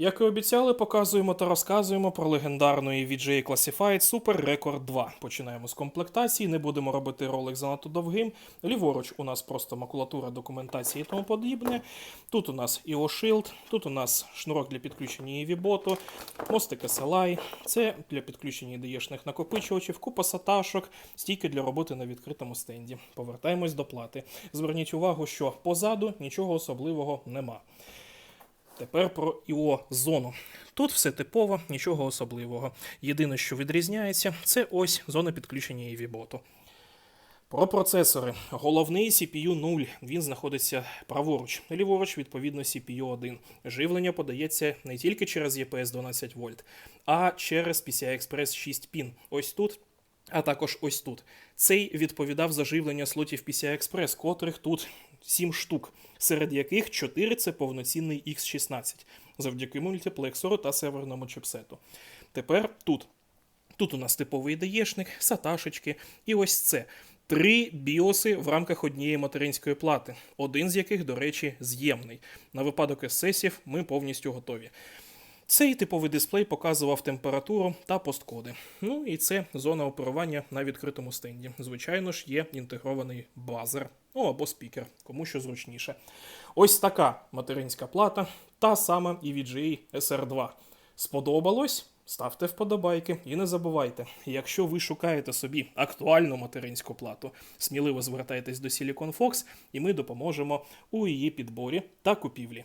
Як і обіцяли, показуємо та розказуємо про легендарну VGA Classified Super Record 2. Починаємо з комплектації, не будемо робити ролик занадто довгим. Ліворуч у нас просто макулатура документації і тому подібне. Тут у нас IO Shield, тут у нас шнурок для підключення EV-боту, мостик SLI, це для підключення ide накопичувачів, купа саташок, стійки для роботи на відкритому стенді. Повертаємось до плати. Зверніть увагу, що позаду нічого особливого нема. Тепер про іо зону. Тут все типово, нічого особливого. Єдине, що відрізняється, це ось зона підключення EV-боту. Про процесори. Головний CPU 0, він знаходиться праворуч, ліворуч, відповідно, CPU 1. Живлення подається не тільки через EPS 12 вольт, а через PCI Express 6 пін. Ось тут. А також ось тут. Цей відповідав за живлення слотів PCI Express, котрих тут 7 штук, серед яких 4 це повноцінний X16, завдяки мультиплексору та серверному чипсету. Тепер тут. Тут у нас типовий даєшник, саташечки, і ось це. Три біоси в рамках однієї материнської плати, один з яких, до речі, з'ємний. На випадок есесів ми повністю готові. Цей типовий дисплей показував температуру та посткоди. Ну і це зона оперування на відкритому стенді. Звичайно ж, є інтегрований базер, ну або спікер, кому що зручніше. Ось така материнська плата, та сама і VGA SR2. Сподобалось? Ставте вподобайки і не забувайте, якщо ви шукаєте собі актуальну материнську плату, сміливо звертайтесь до Silicon Fox, і ми допоможемо у її підборі та купівлі.